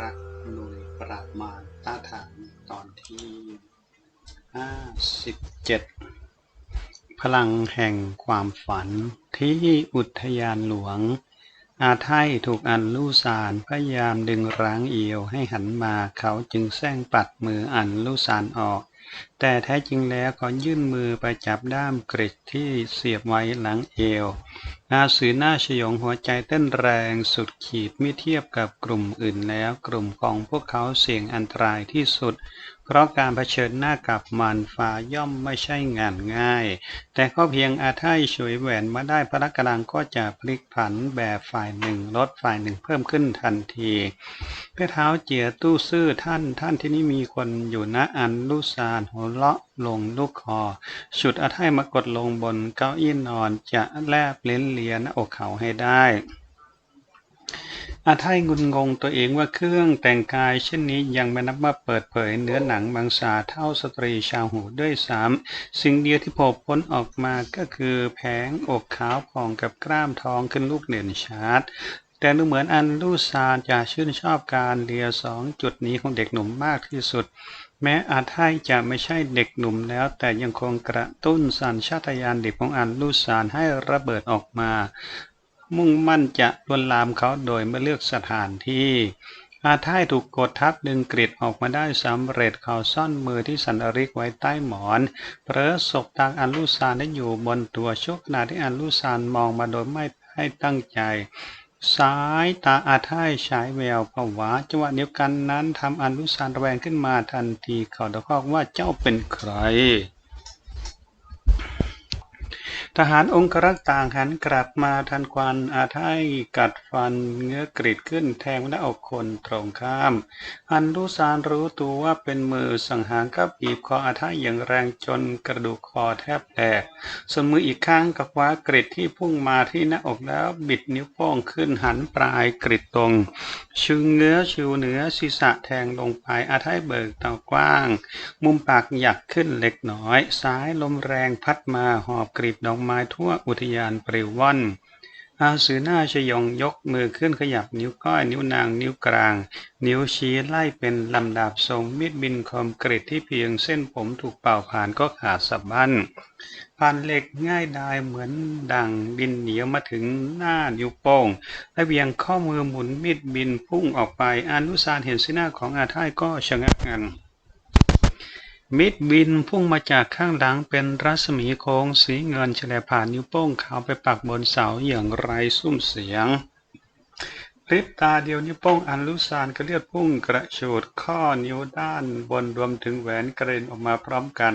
รักหน่วยประมาณต้าฐานตอนที่ห้าสิบเจ็ดพลังแห่งความฝันที่อุทยานหลวง อาไทถูกอันลู่ซานพยายามดึงร้างเอียวให้หันมาเขาจึงแซงปัดมืออันลู่ซานออก แต่แท้จริงแล้วเขายื่นมือไปจับด้ามกริดที่เสียบไว้หลังเอว อาสือหน้าชยงหัวใจเต้นแรงสุดขีดเมื่อเทียบกับกลุ่มอื่นแล้ว กลุ่มของพวกเขาเสี่ยงอันตรายที่สุด เพราะการเผชิญหน้ากับมันฟ้าย่อมไม่ใช่งานง่าย แต่ก็เพียงอาไทยช่วยแหวนมาได้พระกำลังก็จะพลิกผันแบบฝ่ายหนึ่งลดฝ่ายหนึ่งเพิ่มขึ้นทันทีเพื่อเท้าเจียตู้ซื่อท่านท่านที่นี่มีคนอยู่ณอันลุซานหัวเลาะลงลูกคอฉุดอาไทยมากดลงบนเก้าอี้นอนจะแลบเล้นเลียหน้าอกเขาให้ได้ อาไทยงุนงงตัวเองว่าเครื่องแต่งกายเช่นนี้ยังไม่นับว่าเปิดเผยเนื้อหนังบางสาเท่าสตรีชาวหูด้วยซ้ำสิ่งเดียวที่โผล่พ้นออกมาก็คือแผงอกขาวผ่องกับกล้ามท้องขึ้นลูกเด่นชัดแต่ดูเหมือนอันลูซานจะชื่นชอบการเลียสองจุดนี้ของเด็กหนุ่มมากที่สุด แม้อาไทยจะไม่ใช่เด็กหนุ่มแล้ว แต่ยังคงกระตุ้นสัญชาตญาณเด็กของอันลูซานให้ระเบิดออกมา มุ่งมั่นจะลวนลามเขาโดยไม่เลือกสถานที่ อาท้ายถูกกดทับดึงกริดออกมาได้สำเร็จเขาซ่อนมือที่สันอริกไว้ใต้หมอนเผลอศพตางอันลูซานได้อยู่บนตัวชกขณะที่อันลูซานมองมาโดยไม่ให้ตั้งใจสายตาอาท้ายฉายแววผวาจังหวะเดียวกันนั้นทำอันลูซานระแวงขึ้นมาทันทีเขาตะคอกว่าเจ้าเป็นใคร ทหารองครักษ์ต่างหันกลับมาทันควันอาไทยกัดฟันเงื้อกรีดขึ้นแทงหน้าอกคนตรงข้าม อันรุสานรู้ตัวว่าเป็นมือสังหารกับบีบคออาไทยอย่างแรงจนกระดูกคอแทบแตก ส่วนมืออีกข้างกับว้ากรีดที่พุ่งมาที่หน้าอกแล้วบิดนิ้วโป้งขึ้นหันปลายกรีดตรงชึงเนื้อชิวเหนือศีรษะแทงลงไปอาไทยเบิกตากว้าง มุมปากหยักขึ้นเล็กน้อยซ้ายลมแรงพัดมาหอบกรีบดอกไม้ทั่วอุทยานปริวว่อนอาสือหน้าชยงยกมือขึ้นขยับนิ้วก้อยนิ้วนางนิ้วกลาง นิ้วชี้ไล่เป็นลำดับทรงมีดบินคอมกริดที่เพียงเส้นผมถูกเป่าผ่านก็ขาดสะบั้นผ่านเหล็กง่ายดายเหมือนดังบินเหนียวมาถึงหน้านิ้วโป้งและเบียงข้อมือหมุนมีดบินพุ่งออกไปอนุสารเห็นสีหน้าของอาท่ายก็ชะงักงัน มิดบินพุ่งมาจากข้างหลังเป็นรัศมีโค้งสีเงินแฉลบผ่านนิ้วโป้งเขาไปปักบนเสาอย่างไรซุ้มเสียงพริบตาเดียวนิ้วโป้งอันลุซานก็เลือดพุ่งกระโฉดข้อนิ้วด้านบนรวมถึงแหวนกระเด็นออกมาพร้อมกัน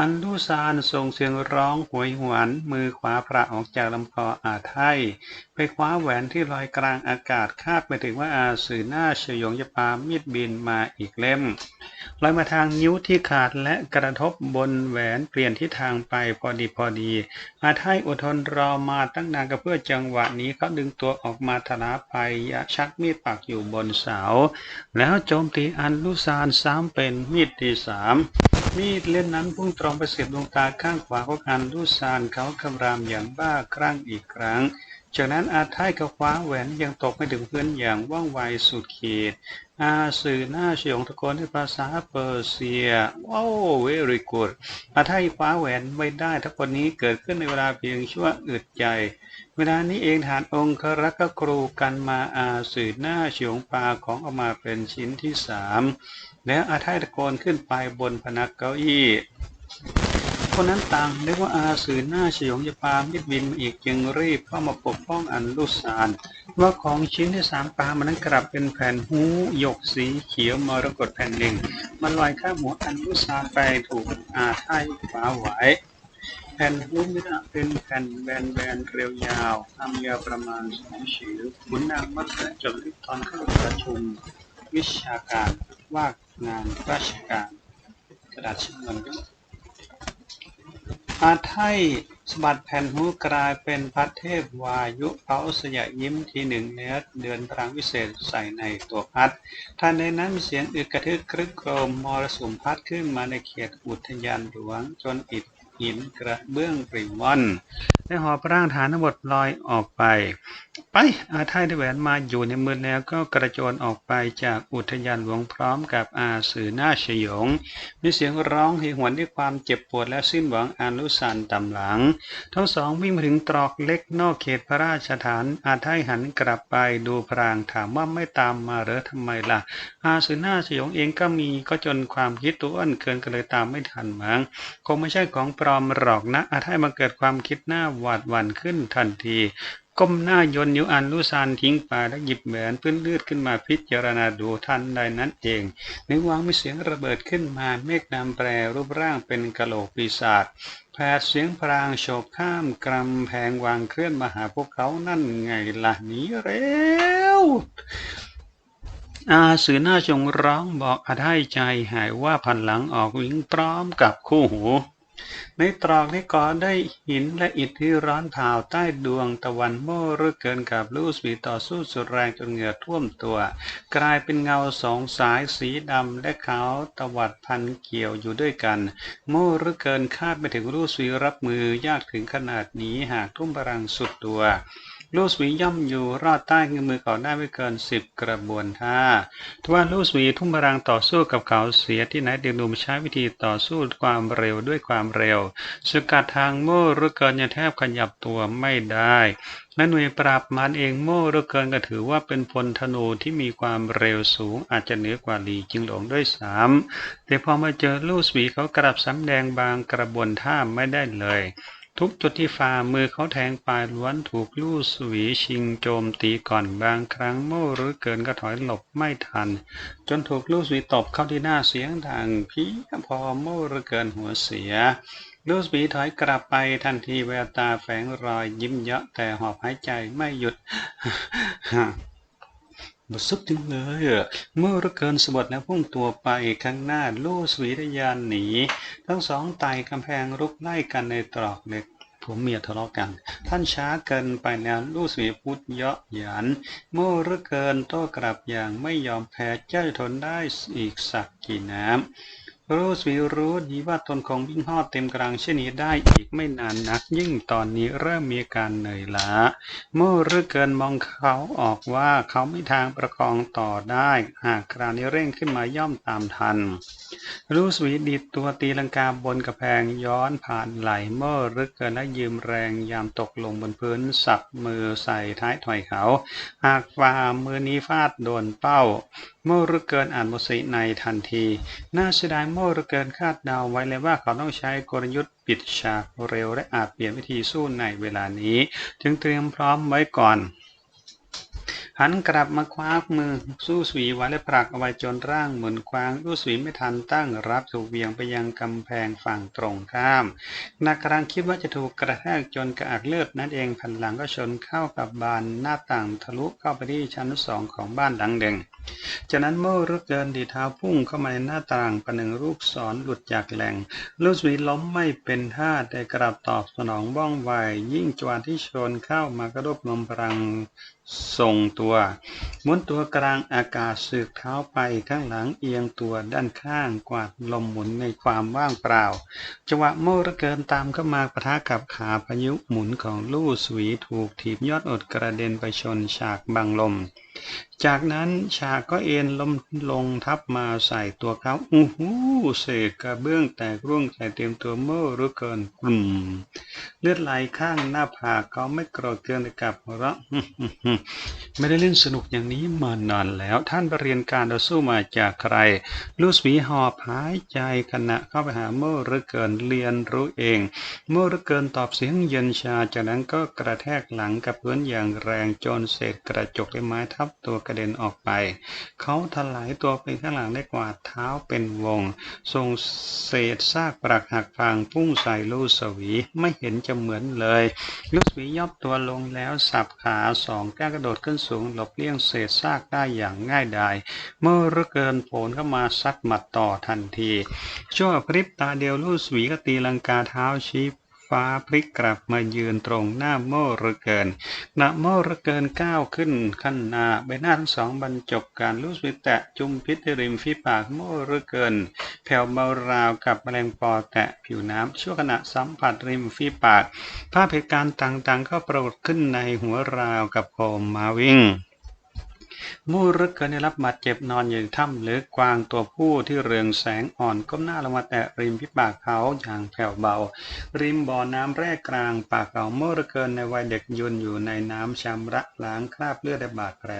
อันลูซานส่งเสียงร้องหวยหวนมือขวาพระออกจากลำคออาไทยไปคว้าแหวนที่ลอยกลางอากาศคาดไปถึงว่าอาสื่อหน้าชยงจะปามีดบินมาอีกเล่มลอยมาทางนิ้วที่ขาดและกระทบบนแหวนเปลี่ยนทิศทางไปพอดีพอดี อาไทยอดทนรอมาตั้งนานก็เพื่อจังหวะนี้เขาดึงตัวออกมาทลาไปยะชักมีดปักอยู่บนเสา แล้วโจมตีอันลุซานซ้ำเป็นมีดที่สาม มีดเล่นนั้นพุ่งตรงไปเสียบดวงตาข้างขวาของอันลุซานเขาคำรามอย่างบ้าคลั่งอีกครั้ง จากนั้นอาท้ายก็คว้าแหวนยังตกไม่ถึงพื้นอย่างว่องไวสุดขีด อาสื่อหน้าเฉียงตะโกนด้วยภาษาเปอร์เซีย ว้าว very good อาท้ายคว้าแหวนไว้ได้ทั้งคนนี้เกิดขึ้นในเวลาเพียงชั่วอึดใจเวลานี้เองฐานองค์ครักษ์ก็กรูกันมาอาสื่อหน้าเฉียงปลาของออกมาเป็นชิ้นที่สาม แล้วอาท้ายตะโกนขึ้นไปบนพนักเก้าอี้คนนั้นต่างนึกว่าอาสือหน้าฉยองจะปามิดบินมาอีกจึงรีบเข้ามาปกป้องอันลุสานว่าของชิ้นที่สามปามันนั้นกลับเป็นแผ่นหูหยกสีเขียวมรกตแผ่นหนึ่ง มันลอยข้ามหัวอันลุสานไปถูกอาไทยฝาไหวแผ่นหูมิระเป็นแผ่นแบนแบนๆเรียวยาวความยาวประมาณสองชิ้วขุนนางมักจะจดลิตอนเข้าประชุม วิชาการว่า งานราชการ กระดาษชิ้นเงินด้วยอาไทยสบัดแผ่นหูกลายเป็นพระเทพวายุเผาสยะยิ้มทีหนึ่งเนื้อเดือนพลังวิเศษใส่ในตัวพัดท่านในนั้นมีเสียงอึกกระทึกครึกโครมมรสุมพัดขึ้นมาในเขตอุทยานหลวงจนอิดหินกระเบื้องปริวว่อน ได้หอบร่างฐานทั้งหมดลอยออกไป ไปอาไทยได้แหวนมาอยู่ในมือแล้วก็กระโจนออกไปจากอุทยานหลวงพร้อมกับอาสือหน้าชยง มีเสียงร้องหิหวนด้วยความเจ็บปวดและสิ้นหวังอานุสันตำหลัง ทั้งสองวิ่งมาถึงตรอกเล็กนอกเขตพระราชฐาน อาไทยหันกลับไปดูพรางถามว่าไม่ตามมาหรือทำไมล่ะ อาสือหน้าชยงเองก็มีก็จนความคิดตัวอ้นเกินก็เลยตามไม่ทันมั้งคงไม่ใช่ของปลอมหรอกนะอาไทยมาเกิดความคิดหน้าวาดวันขึ้นทันที ก้มหน้ายนนิ้วอันลูซานทิ้งไปแล้วหยิบแหวนพื้นเลือดขึ้นมาพิจารณาดูทันใดนั้นเองในวังมีเสียงระเบิดขึ้นมาเมฆดำแปรรูปร่างเป็นกะโหลกปีศาจแผดเสียงพรางโฉบข้ามกำแพงวางเคลื่อนมาหาพวกเขานั่นไงล่ะหนีเร็วอาสือหน้าจงร้องบอกอาได้ใจหายว่าพันหลังออกวิ่งพร้อมกับคู่หู ในตรอกนี้ก่อได้หินและอิฐที่ร้อนเผาใต้ดวงตะวันโม่รึกเกินกับลูสวีต่อสู้สุดแรงจนเหงื่อท่วมตัว กลายเป็นเงาสองสายสีดำและขาวตวัดพันเกี่ยวอยู่ด้วยกัน โม่รึกเกินคาดไปถึงลูสวีรับมือยากถึงขนาดนี้หากทุ่มพลังสุดตัว ลูสวีย่อมอยู่รอดใต้เงื้อมือเขาได้ไม่เกินสิบกระบวนท่าทว่าลูสวีทุ่มพลังต่อสู้กับเขาเสียที่ไหนเด็กหนุ่มใช้วิธีต่อสู้ความเร็วด้วยความเร็ว สกัดทางโม่รือเกินยังแทบขยับตัวไม่ได้และหน่วยปราบมารเองโม่รือเกินก็ถือว่าเป็นพลธนูที่มีความเร็วสูงอาจจะเหนือกว่าลีจิงหลงด้วยซ้ำแต่พอมาเจอลูสวีเขากลับสำแดงบางกระบวนท่าไม่ได้เลย ทุกจุดที่ฝ่ามือเขาแทงปลายล้วนถูกลู่สวีชิงโจมตีก่อนบางครั้งโม่หรือเกินก็ถอยหลบไม่ทัน จนถูกลู่สวีตบเข้าที่หน้าเสียงดังพีพอโม่หรือเกินหัวเสียลู่สวีถอยกลับไปทันทีแววตาแฝงรอยยิ้มเยาะแต่หอบหายใจไม่หยุด บสุดจริงเลยเมื่อระเกินสะบัดแล้วพุ่งตัวไปข้างหน้าลู่สวีทยานหนี ทั้งสองไต่กำแพงรุกไล่กันในตรอกเล็กผัวเมียทะเลาะกัน ท่านช้าเกินไปแล้วลู่สวีพุทธเยาะหยัน เมื่อระเกินโต้กลับอย่างไม่ยอมแพ้เจ้าทนได้อีกสักกี่น้ำ รู้สวีรู้ดีว่าตนคงวิ่งหอดเต็มกลางเช่นนี้ได้อีกไม่นานนัก ยิ่งตอนนี้เริ่มมีการเหนื่อยล้าเมื่อรึเกินมองเขาออกว่าเขาไม่ทางประคองต่อได้ หากคราวนี้เร่งขึ้นมาย่อมตามทัน รู้สวีดีดตัวตีลังกาบนกระแพงย้อนผ่านไหลเมื่อรึเกินและยืมแรงยามตกลงบนพื้นสับมือใส่ท้ายถอยเขา หากฝ่ามือนี้ฟาดโดนเป้าเมื่อรุกเกินอ่านบทสีในทันที น่าเสียดายโม่เหลือเกินคาดเดาไว้เลยว่าเขาต้องใช้กลยุทธ์ปิดฉากเร็วและอาจเปลี่ยนวิธีสู้ในเวลานี้ จึงเตรียมพร้อมไว้ก่อน หันกลับมาคว้ามือสู้สวีไว้และผลักเอาไว้จนร่างเหมุนคว้างสู้สวีไม่ทันตั้งรับถูกเวียงไปยังกำแพงฝั่งตรงข้ามนักกำลังคิดว่าจะถูกกระแทกจนกระอักเลือดนั่นเองพันหลังก็ชนเข้ากับบานหน้าต่างทะลุเข้าไปที่ชั้นสองของบ้านหลังหนึ่งจากนั้นโม่รึกเกินดีเท้าพุ่งเข้ามาในหน้าต่างประหนึ่งรูปศรหลุดจากแหล่งลูสวีล้มไม่เป็นท่าแต่กลับตอบสนองว่องไวยิ่งจวนที่ชนเข้ามากระดบลมพลัง ส่งตัวหมุนตัวกลางอากาศสึกเท้าไปข้างหลังเอียงตัวด้านข้างกวาดลมหมุนในความว่างเปล่าจังหวะโม่ระเกินตามเข้ามาปะทะกับขาพายุหมุนของลู่สวีถูกถีบยอดอดกระเด็นไปชนฉากบังลม จากนั้นฉากก็เอ็นล้มลงทับมาใส่ตัวเขาอู้หูเศษกระเบื้องแตกร่วงใส่เต็มตัวเมื่อรู้เกินกลุ่ม เลือดไหลข้างหน้าผากเขาไม่โกรธเกินกับหัวเราะ ไม่ได้เล่นสนุกอย่างนี้มานานแล้ว ท่านไปเรียนการต่อสู้มาจากใคร ลูสวีหอบหายใจขณะเข้าไปหาโม่เหรือเกินเรียนรู้เองโม่เหรือเกินตอบเสียงเย็นชา จากนั้นก็กระแทกหลังกับพื้นอย่างแรงจนเศษกระจกและไม้ทับตัวกระเด็นออกไป เขาถลายตัวไปข้างหลังได้กวาดเท้าเป็นวง ส่งเศษซากปรักหักพังพุ่งใส่ลูสวีไม่เห็นจะเหมือนเลย ลูสวีย่อตัวลงแล้วสับขาสองก้าวกระโดดขึ้นสูงหลบเลี่ยงเศษซากได้อย่างง่ายดาย เมื่อรึกเกินโผลเข้ามาซัดหมัดต่อทันที ชั่วพริบตาเดียวลูสวีก็ตีลังกาเท้าชี้ ฟ้าพลิกกลับมายืนตรงหน้าโม่ระเกินหน้าโม่ระเกินก้าวขึ้นขั้นหน้าใบหน้าทั้งสองบรรจบการรู้สึกแตะจุ่มพิษริมฝีปากโม่ระเกิน แผ่วเบาราวกับแมลงปอแตะผิวน้ำชั่วขณะสัมผัสริมฝีปาก ภาพเหตุการณ์ต่างๆ ก็ปรากฏขึ้นในหัวราวกับโคมมาวิ่ง มูรึกเกินได้รับบาดเจ็บนอนอยู่ในถ้ำลึก กวางตัวผู้ที่เรืองแสงอ่อนก้มหน้าลงมาแตะริมพิปากเขาอย่างแผ่วเบา ริมบ่อน้ำแรกกลางปากเขามูรึกเกินในวัยเด็กยืนอยู่ในน้ำชำระล้างคราบเลือดและบาดแผล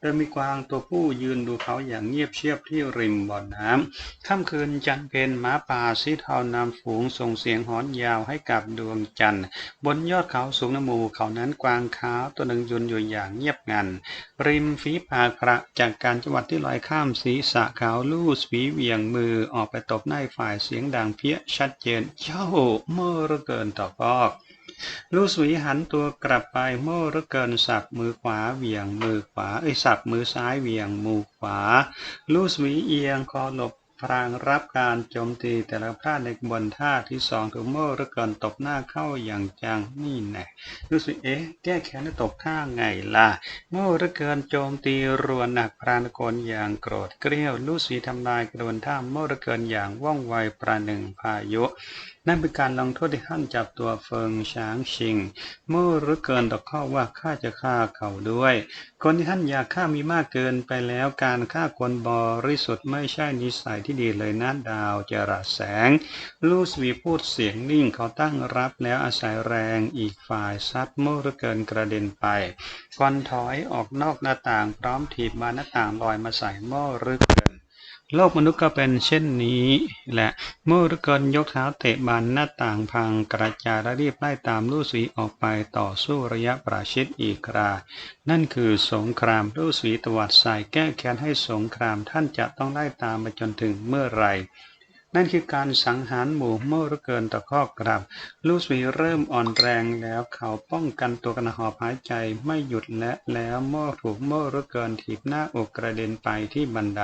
โดยมีกวางตัวผู้ยืนดูเขาอย่างเงียบเชียบที่ริมบ่อน้ำค่ำคืนจันเพนหมาป่าสีเทานำฝูงส่งเสียงหอนยาวให้กับดวงจันทร์ บนยอดเขาสูงนมูเขานั้นกวางขาวตัวหนึ่งยืนอยู่อย่างเงียบงัน ริมฝีปากกระจากการจังหวัดที่ลอยข้ามศีรษะขาวลู่สวีเวียงมือออกไปตบหน้าฝ่ายเสียงดังเพี้ยชัดเจนเจ้าเมื่อระเกินต่อพอกลูสวีหันตัวกลับไปเมื่อระเกินสับมือขวาเวียงมือขวาไอ้สับมือซ้ายเวียงมือขวาลูสวีเอียงคอหลบ พรางรับการโจมตีแต่ละพลาดในบนท่าที่สองถึงเมื่อระเกินตบหน้าเข้าอย่างจังนี่แน่รู้สึกเอ๊ะแก้แค้นตบท่าไงล่ะเมื่อระเกินโจมตีรัวหนักพรานกลอย่างโกรธเกรี้ยวลูสีทำลายกระบวนท่าเมื่อระเกินอย่างว่องไวประหนึ่งพายุ นั่นเป็นการลงโทษที่ท่านจับตัวเฟิงช้างชิงเมื่อรือเกินต่อข้อว่าข้าจะฆ่าเขาด้วย คนที่ท่านอยากฆ่ามีมากเกินไปแล้วการฆ่าคนบริสุทธิ์ไม่ใช่นิสัยที่ดีเลยนะดาวจระแสง ลูสวีพูดเสียงนิ่งเขาตั้งรับแล้วอาศัยแรงอีกฝ่ายซัดเมื่อรือเกินกระเด็นไปควันถอยออกนอกหน้าต่างพร้อมถีบบาหน้าต่างลอยมาใส่เมื่อรือเกิน โลกมนุษย์ก็เป็นเช่นนี้แหละเมื่อรุกนยกเท้าเตะบานหน้าต่างพังกระจายและรีบไล่ตามลู่สีออกไปต่อสู้ระยะประชิดอีกครา นั่นคือสงครามลู่สีตวัดใส่แก้แค้นให้สงครามท่านจะต้องไล่ตามไปจนถึงเมื่อไรนั่นคือการสังหารหมู่เมื่อรุกนตะคอกกลับ ลูสีเริ่มอ่อนแรงแล้วเขาป้องกันตัวกระหอบหายใจไม่หยุดและแล้วเมื่อถูกเมื่อรุกนถีบหน้าอกกระเด็นไปที่บันได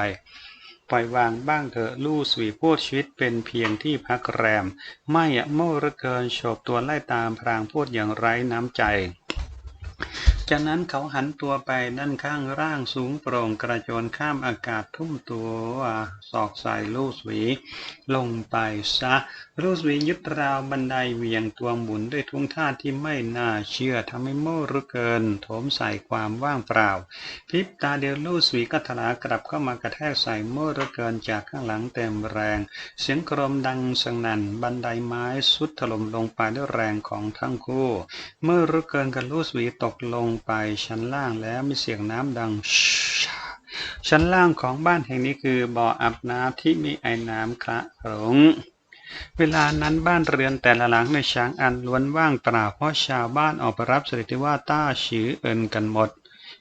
ปล่อยวางบ้างเถอะลู่สวีพวดชีวิตเป็นเพียงที่พักแรม ไม่อะโมระเกินโฉบตัวไล่ตามพรางพูดอย่างไร้น้ำใจ จากนั้นเขาหันตัวไปด้านข้างร่างสูงโปร่งกระโจนข้ามอากาศทุ่มตัวสอกใส่ลูสวีลงไปซะ ลูสวียึดราวบันไดเวียงตัวหมุนด้วยทุ่งท่าที่ไม่น่าเชื่อทำให้โม่รุเกินโถมใส่ความว่างเปล่าพิบตาเดียวลูสวีก็ถลากลับเข้ามากระแทกใส่โม่รุเกินจากข้างหลังเต็มแรง เสียงกรมดังสนั่นบันไดไม้สุดถล่มลงไปด้วยแรงของทั้งคู่ เมื่อรุเกินกับลูสวีตกลงไปชั้นล่างแล้วมีเสียงน้ำดัง ชั้นล่างของบ้านแห่งนี้คือบ่ออาบน้ำที่มีไอ้น้ำคระหลงเวลานั้นบ้านเรือนแต่ละหลังในช้างอันล้วนว่างเปล่าเพราะชาวบ้านออกไปรับสิริว่าต้าชือเอินกันหมด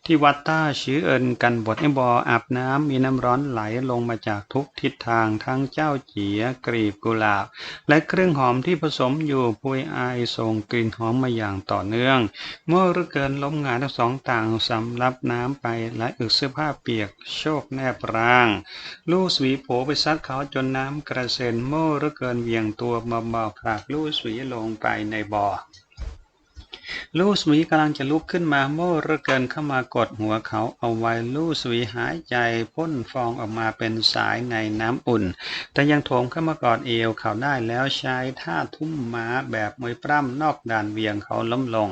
ที่วัดต้าชื้อเอินกันบทในบ่ออาบน้ำมีน้ำร้อนไหลลงมาจากทุกทิศทางทั้งเจ้าเจียกรีบกุหลาบ และเครื่องหอมที่ผสมอยู่พุยอายส่งกลิ่นหอมมาอย่างต่อเนื่อง เมื่อรึเกินล้มงานทั้งสองต่างสำรับน้ำไปและอึกเสื้อผ้าเปียกโชคแนบร่าง ลู่สวีโผไปซัดเขาจนน้ำกระเซ็นเมื่อรึเกินเวียงตัวมาเบาผลักลู่สวีลงไปในบ่อ ลูสวีกำลังจะลุกขึ้นมาโม่ระเกินเข้ามากดหัวเขาเอาไว้ลูสวีหายใจพ่นฟองออกมาเป็นสายในน้ำอุ่น แต่ยังโถมเข้ามากอดเอวเขาได้แล้วใช้ท่าทุ่มม้าแบบมวยปล้ำนอกด่านเวียงเขาล้มลง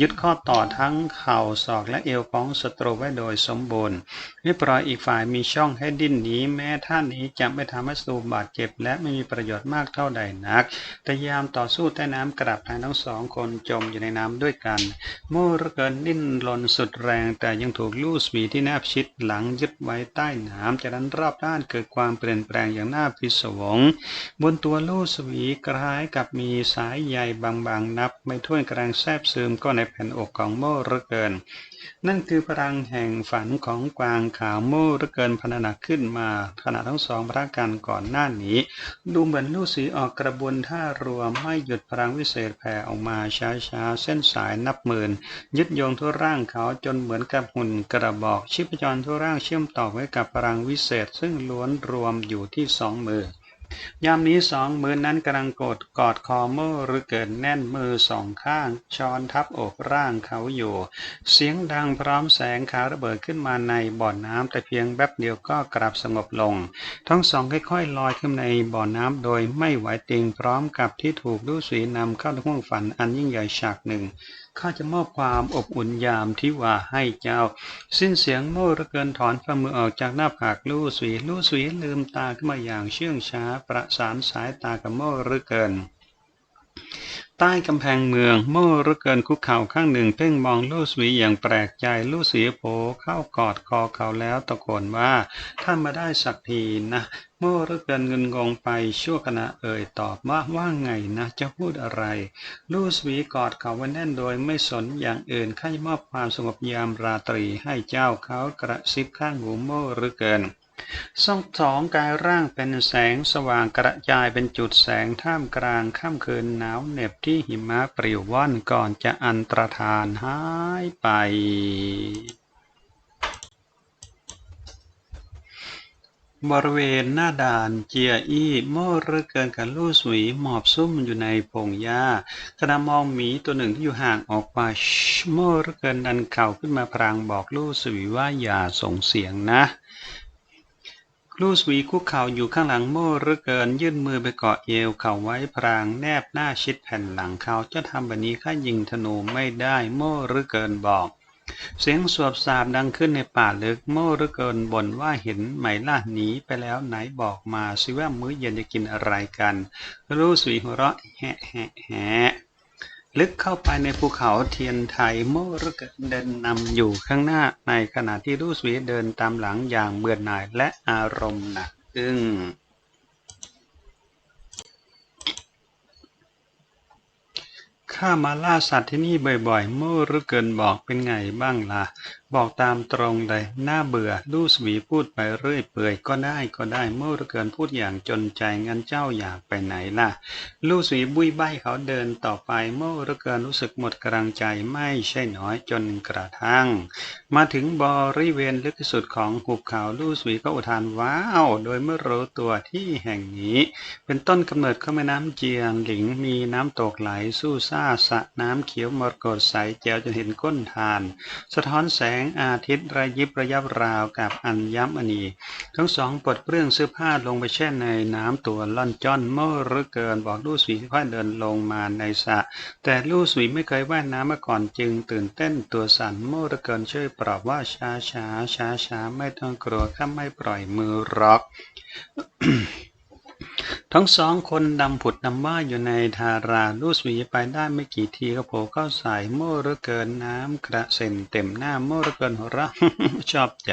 ยึดข้อต่อทั้งเข่าศอกและเอวของศัตรูไว้โดยสมบูรณ์ไม่ปล่อยอีกฝ่ายมีช่องให้ดิ้นหนีแม้ท่านนี้จะไม่ทำให้สูบาดเจ็บและไม่มีประโยชน์มากเท่าใดนัก แต่ยามต่อสู้ใต้น้ำกลับทางทั้งสองคนจมอยู่ในน้ำด้วยกันโมรเกินดิ้นรนสุดแรง แต่ยังถูกลู่สวีที่แนบชิดหลังยึดไว้ใต้น้ำจากนั้นรอบด้านเกิดความเปลี่ยนแปลงอย่างน่าพิศวง บนตัวลู่สวีคล้ายกับมีสายใยบางๆนับ ไม่ถ้วนกระงแทบซึมก็ในแผ่นอกของโมรเกิน นั่นคือพลังแห่งฝันของกวางขาวโม่ระเกินพนันขึ้นมาขณะทั้งสองพระกันก่อนหน้านี้ ดูเหมือนลูกสีออกกระบวนท่ารวมไม่หยุดพลังวิเศษแผ่ออกมาช้าๆ เส้นสายนับหมื่น ยึดโยงทั่วร่างเขาจนเหมือนกับหุ่นกระบอกชิพจรทั่วร่างเชื่อมต่อไว้กับพลังวิเศษ ซึ่งล้วนรวมอยู่ที่สองมือ ยามนี้สองมือนั้นกำลังกดกอดคอเมื่อหรือเกิดแน่นมือสองข้าง ช้อนทับอกร่างเขาอยู่ เสียงดังพร้อมแสงขาวระเบิดขึ้นมาในบ่อน้ำแต่เพียงแป๊บเดียวก็กลับสงบลง ทั้งสองค่อยๆลอยขึ้นในบ่อน้ำโดยไม่ไหวติงพร้อมกับที่ถูกดูสีนำเข้าห้องฝันอันยิ่งใหญ่ฉากหนึ่ง ข้าจะมอบความอบอุ่นยามที่ว่าให้เจ้า สิ้นเสียงโม่ระเกินถอนฝ่ามือออกจากหน้าผากลู่สวีลู่สวีลืมตาขึ้นมาอย่างเชื่องช้า ประสานสายตากับโม่ระเกิน ใต้กำแพงเมือง โม่ระเกินคุกเข่าข้างหนึ่ง เพ่งมองลู่สวีอย่างแปลกใจลู่สีโผเข้ากอดคอเขาแล้วตะโกนว่า ท่านมาได้สักทีนะโม่รึกเกินเงินงงไปชั่วขณะเอ่ยตอบว่าว่าไงนะ จะพูดอะไรลูสวีกอดเขาไว้แน่นโดยไม่สนอย่างอื่นข้ามอบความสงบยามราตรีให้เจ้าเขากระซิบข้างหูโม่รึกเกิน สองสองกายร่างเป็นแสงสว่างกระจายเป็นจุดแสงท่ามกลางค่ำคืนหนาวเหน็บที่หิมะปริวว่อนก่อนจะอันตรธานหายไปบริเวณหน้าด่านเจียอี้โม่เรือเกินกับลู่สวีหมอบซุ่มอยู่ในพงหญ้าขณะมองหมีตัวหนึ่งที่อยู่ห่างออกไปโม่เรือเกินดันเข่าขึ้นมาพรางบอกลู่สวีว่าอย่าส่งเสียงนะ ลู่สวีคุกเข่าอยู่ข้างหลังโม่เรือเกิน ยื่นมือไปเกาะเอวเข่าไว้พรางแนบหน้าชิดแผ่นหลังเขาจะทำแบบนี้ข้ายิงธนูไม่ได้โม่เรือเกินบอก เสียงสวบสาบดังขึ้นในป่าลึกโม่รึเกินบ่นว่าเห็นไหมล่ะหนีไปแล้วไหนบอกมาสิว่ามื้อเย็นจะกินอะไรกันรู้สีหัวเราะแฮะแฮะแฮะ ลึกเข้าไปในภูเขาเทียนไทยโมรกเดินนำอยู่ข้างหน้าในขณะที่รูสวีเดินตามหลังอย่างเบื่อหน่ายและอารมณ์หนักอึ้งข้ามาล่าสัตว์ที่นี่บ่อยๆเมื่อรึเกินบอกเป็นไงบ้างล่ะ บอกตามตรงเลย น่าเบื่อ ลู่สวีพูดไปเรื่อยเปื่อยก็ได้ก็ได้ เมื่อเกินพูดอย่างจนใจงั้นเจ้าอยากไปไหนล่ะ ลู่สวีบุยใบเขาเดินต่อไป เมื่อเกินรู้สึกหมดกำลังใจไม่ใช่น้อยจนกระทั่ง มาถึงบริเวณลึกที่สุดของหุบเขาลู่สวีก็อุทานว้าวโดยเมื่อรู้ตัวที่แห่งนี้ เป็นต้นกำเนิดของแม่น้ำเจียงหลิงมีน้ำตกไหลสู้ซ่าสะน้ำเขียวมรกตใสแจ๋วจนเห็นก้นทาน สะท้อนแสงงอาทิตย์ระยิบระยับราวกับอัญมณี ทั้งสองปลดเปลื้องเสื้อผ้าลงไปแช่ในน้ำตัวล่อนจ้อนเมื่อรึเกินบอกลู่สีค่อยเดินลงมาในสระแต่ลู่สีไม่เคยว่ายน้ำมาก่อนจึงตื่นเต้นตัวสั่นเมื่อรึเกินช่วยปลอบว่าช้าช้าช้าช้าไม่ต้องกลัวข้าไม่ปล่อยมือร็อก ทั้งสองคนดำผุดดำว่าอยู่ในทาราลูสวีไปได้ไม่กี่ทีก็โผล่เข้าใส่โม่รเกินน้ำกระเซ็นเต็มหน้าโม่รเกินหัวเราะชอบใจ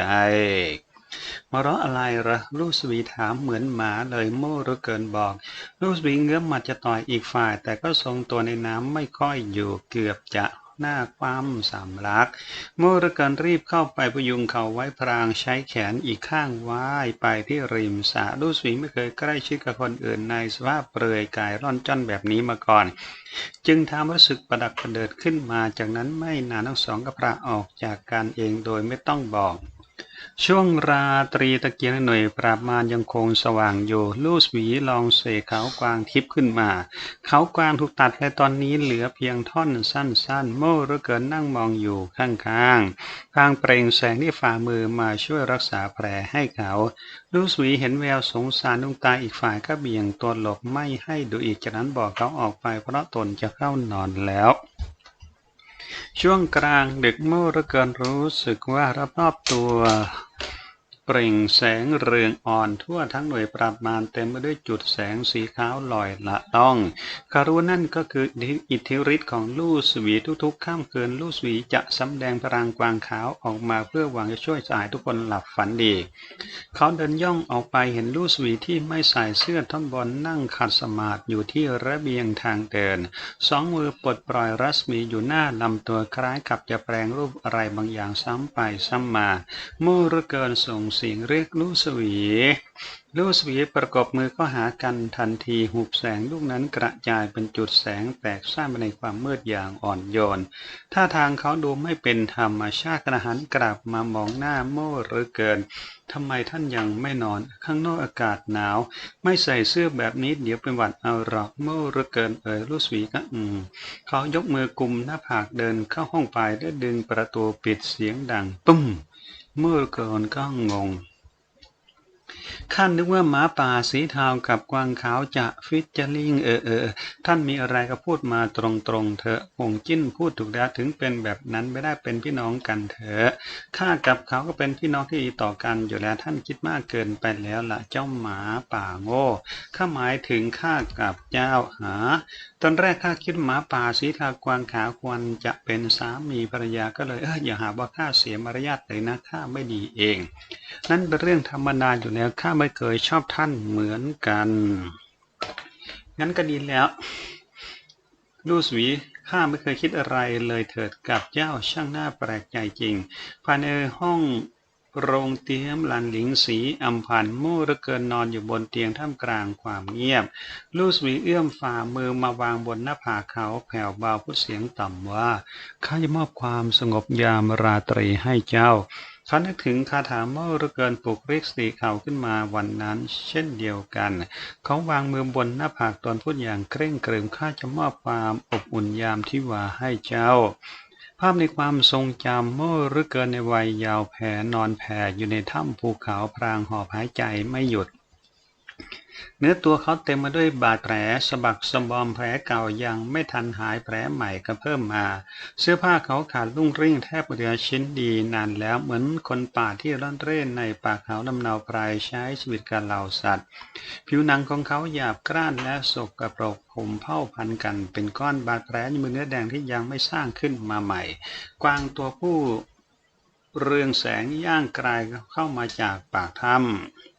มาเราะอะไรละลูสวีถามเหมือนหมาเลยโม่รเกินบอก ลูสวีเงื้อมมาจะต่อยอีกฝ่าย แต่ก็ทรงตัวในน้ำไม่ค่อยอยู่เกือบจะ หน้าความสำลัก เมรกันรีบเข้าไปพยุงเขาไว้พรางใช้แขนอีกข้างว่ายไปที่ริมสระดูสวีไม่เคยใกล้ชิดกับคนอื่นในสภาพเปลือยกายร่อนจ้อนแบบนี้มาก่อน จึงทำรู้สึกประดักประเดิดขึ้นมาจากนั้นไม่นานทั้งสองก็พระออกจากการเองโดยไม่ต้องบอก ช่วงราตรีตะเกียงหน่วยปราบมารยังคงสว่างอยู่ ลูสวีลองเสกเขากวางทิพย์ขึ้นมา เขากวางถูกตัดและตอนนี้เหลือเพียงท่อนสั้นๆ โม่ระเกินนั่งมองอยู่ข้างๆพางเปล่งแสงที่ฝ่ามือมาช่วยรักษาแผลให้เขา ลูสวีเห็นแววสงสารดวงตาอีกฝ่ายก็เบี่ยงตัวหลบไม่ให้ดูอีกจากนั้นบอกเขาออกไปเพราะตนจะเข้านอนแล้ว ช่วงกลางดึกเมื่อระเกินรู้สึกว่ารอบๆตัว เปล่งแสงเรืองอ่อนทั่วทั้งหน่วยปราบมารเต็มไปด้วยจุดแสงสีขาวลอยละต้องคารุนั่นก็คืออิทธิฤทธิ์ของลูสวีทุกๆข้ามคืนลูสวีจะสำแดงพลังกวางขาวออกมาเพื่อหวังจะช่วยสายทุกคนหลับฝันดี เขาเดินย่องออกไปเห็นลูสวีที่ไม่ใส่เสื้อท่อนบอลนั่งขัดสมาธิอยู่ที่ระเบียงทางเดิน สองมือปลดปล่อยรัศมีอยู่หน้าลำตัวคล้ายกับจะแปลงรูปอะไรบางอย่างซ้ำไปซ้ำมาเมื่อเกินส่งสียงเรียกลู่สวีลู่สวีประกอบมือก็หากันทันทีหุบแสงลูกนั้นกระจายเป็นจุดแสงแตกซ่านไปในความมืดอย่างอ่อนโยนท่าทางเขาดูไม่เป็นธรรมชาติกระหันกลับมามองหน้าโม่หรือเกินทำไมท่านยังไม่นอนข้างนอกอากาศหนาว ไม่ใส่เสื้อแบบนี้เดี๋ยวเป็นหวัดเอาหรอกโม่หรือเกินเอ่ยลู่สวีก็อืมเขายกมือกุมหน้าผากเดินเข้าห้องไปและดึงประตูปิดเสียงดังตุ้ม เมื่อก่อนก็งงข้านึกว่าหมาป่าสีเทากับกวางขาวจะฟิชเจอริงเออเออ ท่านมีอะไรก็พูดมาตรงๆเถอะหงจิ้นพูดถูกแล้วถึงเป็นแบบนั้นไม่ได้เป็นพี่น้องกันเถอะข้ากับเขาก็เป็นพี่น้องที่ดีต่อกันอยู่แล้วท่านคิดมากเกินไปแล้วละเจ้าหมาป่าโง่ข้าหมายถึงข้ากับเจ้าหา ตอนแรกข้าคิดหมาป่าสีทากวางขาควรจะเป็นสามีภรรยาก็เลยเอออย่าหาว่าข้าเสียมารยาทเลยนะข้าไม่ดีเอง นั่นเป็นเรื่องธรรมดาอยู่แล้วข้าไม่เคยชอบท่านเหมือนกัน งั้นก็ดีแล้ว ลูสวีข้าไม่เคยคิดอะไรเลยเถิดกับเจ้าช่างหน้าแปลกใจจริงภายในห้องโรงเตียมหลันหลิงสีอัมพันมู่ระเกินนอนอยู่บนเตียงท่ามกลางความเงียบ ลูสวีเอื้อมฝ่ามือมาวางบนหน้าผากเขาแผ่วเบาพูดเสียงต่ำว่า ข้าจะมอบความสงบยามราตรีให้เจ้า เขานึกถึงคาถาเมื่อระเกินปลุกเรียกสติเขาขึ้นมาวันนั้น เช่นเดียวกัน เขาวางมือบนหน้าผากตอนพูดอย่างเคร่งเกริมข้าจะมอบความอบอุ่นยามที่ว่าให้เจ้าภาพในความทรงจำเมื่อรึเกินในวัยยาวแผ่นอนแผ่อยู่ในถ้ำภูเขาพรางหอบหายใจไม่หยุด เนื้อตัวเขาเต็มมาด้วยบาดแผลสะบักสะบอมแผลเก่ายังไม่ทันหายแผลใหม่ก็เพิ่มมา เสื้อผ้าเขาขาดลุ่งริ่งแทบเหลือชิ้นดีนานแล้วเหมือนคนป่าที่ร่อนเร่นในป่าเขาลำเนาปลายใช้ชีวิตกับเหล่าสัตว์ ผิวหนังของเขาหยาบกร้านและสกกระปรกผมเผ่าพันกัน เป็นก้อนบาดแผลในมือเนื้อแดงที่ยังไม่สร้างขึ้นมาใหม่ กวางตัวผู้เรืองแสงย่างกลายเข้ามาจากปากถ้ำ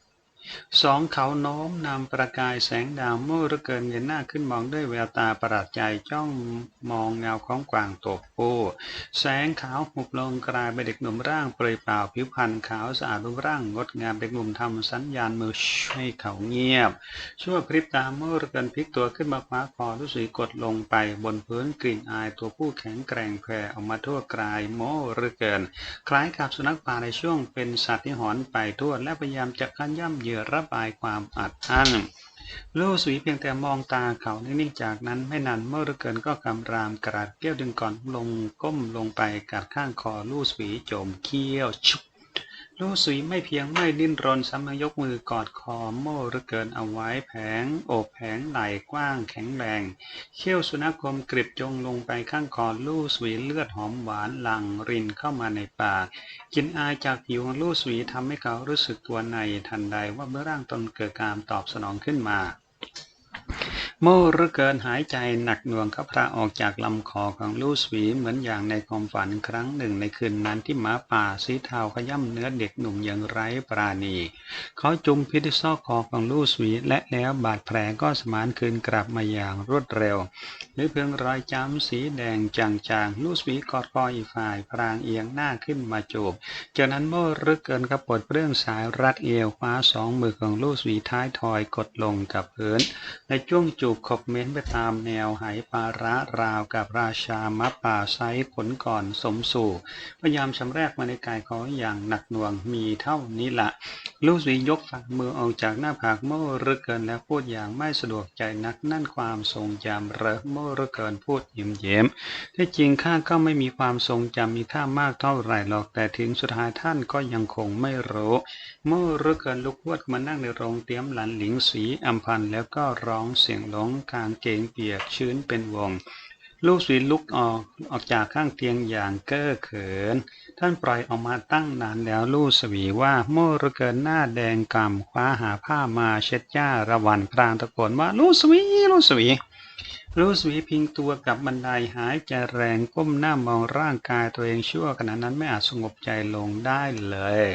สอง เขาโน้มนำประกายแสงดาวเมื่อระเกินเงยหน้าขึ้นมองด้วยแววตาประหลาดใจจ้องมองเงาของกวางตัวผู้แสงขาวหุบลงกลายเป็นเด็กหนุ่มร่างเปรยเปล่าผิวพรรณขาวสะอาดรูปร่างงดงามเด็กหนุ่มทำสัญญาณมือให้เขาเงียบ ชั่วพริบตาเมื่อระเกินพลิกตัวขึ้นมาคว้าคอรู้สึกกดลงไปบนพื้นกลิ่นอายตัวผู้แข็งแกร่งแผ่ออกมาทั่วกายโม่ระเกิน คล้ายกับสุนัขป่าในช่วงเป็นสัตว์ที่หอนไปทั่วและพยายามจะขั้นย่ำเหยื่อระบายความอัดอั้นลู่สุยเพียงแต่มองตาเขานิ่งๆจากนั้นไม่นานเมื่อรเกินก็กำรามกระดเกี้ยวดึงก่อนลงก้มลงไปกัดข้างคอลู่สุยโจมเขี้ยวชุบ ลูสุยไม่เพียงไม่ดิ้นรนซ้ำยกมือกอดคอโม่ระเกินเอาไว้แผงโอบแผงไหล่กว้างแข็งแรง เขี้ยวสุนัขคมกริบจงลงไปข้างคอลู่สุยเลือดหอมหวานหลั่งรินเข้ามาในปากกินอายจากผิวของลู่สุยทำให้เขารู้สึกตัวในทันใดว่าเมื่อร่างตนเกิดการตอบสนองขึ้นมา โม่หรือเกินหายใจหนักหน่วงขับพระออกจากลำคอของลูสวีเหมือนอย่างในความฝันครั้งหนึ่งในคืนนั้นที่หมาป่าสีเทาขย่ำเนื้อเด็กหนุ่มอย่างไร้ปราณี เขาจุมพิษซอกคอของลูสวีและแล้วบาดแผลก็สมานคืนกลับมาอย่างรวดเร็วหรือเพียงรอยจ้ำสีแดงจางๆลูสวีกอดคออีกฝ่ายพรางเอียงหน้าขึ้นมาจูบจากนั้นโม่หรือเกินกระปดเรื่องสายรัดเอวคว้าสองมือของลูสวีท้ายทอยกดลงกับพื้นในช่วงจูบขบเม้นไปตามแนวไหปาระราวกับราชามัปป่าไซผลก่อนสมสู่ พยายามชำแรกมาในกายเขาอย่างหนักหน่วงมีเท่านี้ละลูสียกฝักมือออกจากหน้าผากเมื่อรึเกินแล้วพูดอย่างไม่สะดวกใจนักนั่นความทรงจำเรเมื่อรึเกินพูดยิ้มเย้มที่จริงข้าก็ไม่มีความทรงจำมีค่ามากเท่าไหร่หรอกแต่ถึงสุดท้ายท่านก็ยังคงไม่รู้เมื่อรึเกินลุกวดมานั่งในโรงเตียมหลันหลิงสีอัมพันแล้วก็ร้องเสียงหลงกางเกงเปียกชื้นเป็นวง ลูกสีลุกออกออกจากข้างเตียงอย่างเก้อเขิน ท่านปล่อยออกมาตั้งนานแล้วลูกสวีว่าโม่ระเกินหน้าแดงกำคว้าหาผ้ามาเช็ดหญ้าระวันพรางตะโกนว่าลูกสวีลูกสวีลูกสวีพิงตัวกับบันไดหายใจแรงก้มหน้ามองร่างกายตัวเองชั่วขณะนั้นไม่อาจสงบใจลงได้เลย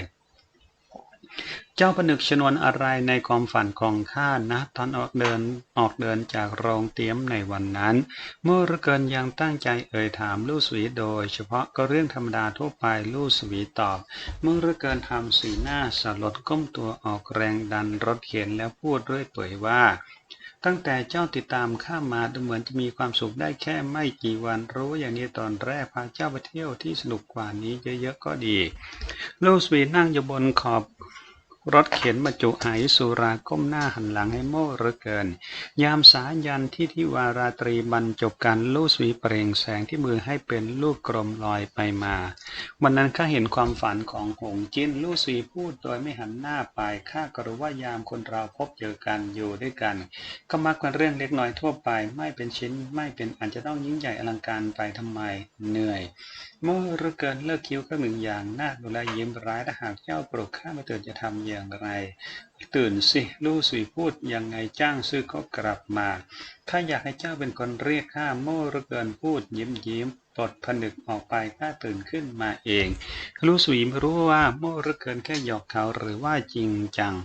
เจ้าผนึกชนวนอะไรในความฝันของข้านะตอนออกเดินออกเดินจากโรงเตี๊ยมในวันนั้น เมื่อระเกินยังตั้งใจเอ่ยถามลู่สวีโดย เฉพาะก็เรื่องธรรมดาทั่วไปลู่สวีตอบ เมื่อระเกินทำสีหน้าสลดก้มตัวออกแรงดันรถเข็นแล้วพูดด้วยเผยว่าตั้งแต่เจ้าติดตามข้ามาดูเหมือนจะมีความสุขได้แค่ไม่กี่วันรู้อย่างนี้ตอนแรกพาเจ้าไปเที่ยวที่สนุกกว่านี้เยอะๆก็ดีลูสวีนั่งอยู่บนขอบ รถเข็นบรรจุไหสุราก้มหน้าหันหลังให้โม่เหลือเกิน ยามสายันที่ที่วาราตรีบรรจบกันลูสวีเปล่งแสงที่มือให้เป็นลูกกลมลอยไปมา วันนั้นข้าเห็นความฝันของหงจิ้นลูสวีพูดโดยไม่หันหน้าไปข้าก็รู้ว่ายามคนเราพบเจอกันอยู่ด้วยกันก็มักเป็นเรื่องเล็กน้อยทั่วไป ไม่เป็นชิ้นไม่เป็นอันจะต้องยิ่งใหญ่อลังการไปทำไมเหนื่อยเมื่อเหลือเกินเลิกคิ้วก็หนึ่งอย่างหน่าดูแลยิ้มร้ายถ้าหากเจ้าปลุกข้ามาเตือนจะทำยอย่างไร ตื่นสิลู่สุยพูดยังไงจ้างซื้อก็กลับมาข้าอยากให้เจ้าเป็นคนเรียกข้าโม่เหลือเกินพูดยิ้มยิ้ม ปลดผนึกออกไปข้าตื่นขึ้นมาเองลู่สุยไม่รู้ว่าโม่เหลือเกินแค่หยอกเขาหรือว่าจริงจัง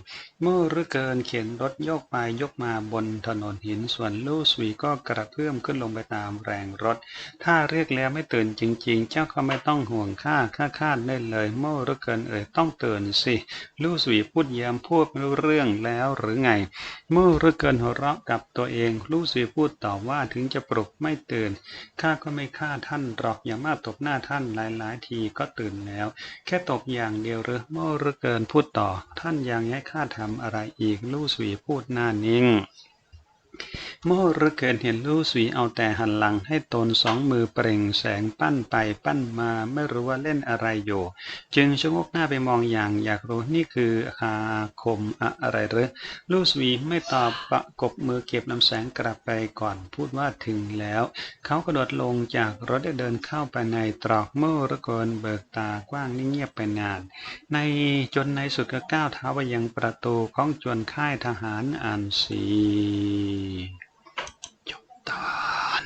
โม่เหลือเกินเข็นรถโยกไปยกมาบนถนนหินส่วนลู่สุยก็กระเพื่อมขึ้นลงไปตามแรงรถ ถ้าเรียกแล้วไม่ตื่นจริง ๆ เจ้าก็ไม่ต้องห่วงข้าข้าคาดได้เลย โม่เหลือเกินเอ่ยต้องตื่นสิลู่สวีพูดยามพูดไม่รู้เรื่องแล้วหรือไงเมื่อเหลือเกินหัวเราะกับตัวเองลู่สวีพูดต่อว่าถึงจะปลุกไม่ตื่นข้าก็ไม่ฆ่าท่านหรอกอย่ามาตบหน้าท่านหลายๆ ทีก็ตื่นแล้ว แค่ตบอย่างเดียวหรือเมื่อเหรือเกินพูดต่อ ท่านยังให้ข้าทำอะไรอีกลู่สวีพูดหน้านิ่ง โม่หลือเกินเห็นลู่สีเอาแต่หันหลังให้ตนสองมือเปล่งแสงปั้นไปปั้นมาไม่รู้ว่าเล่นอะไรอยู่ จึงชะงกหน้าไปมองอย่างอยากรู้นี่คืออาคมอะไรหรือลู่สีไม่ตอบประกบมือเก็บลำแสงกลับไปก่อนพูดว่าถึงแล้ว เขากระโดดลงจากรถได้เดินเข้าไปในตรอกโม่หลือเกินเบิกตากว้างนิ่งเงียบไปนาน ในจนในสุดก็ก้าวเท้าไปยังประตูของจวนค่ายทหารอ่านสี Jordan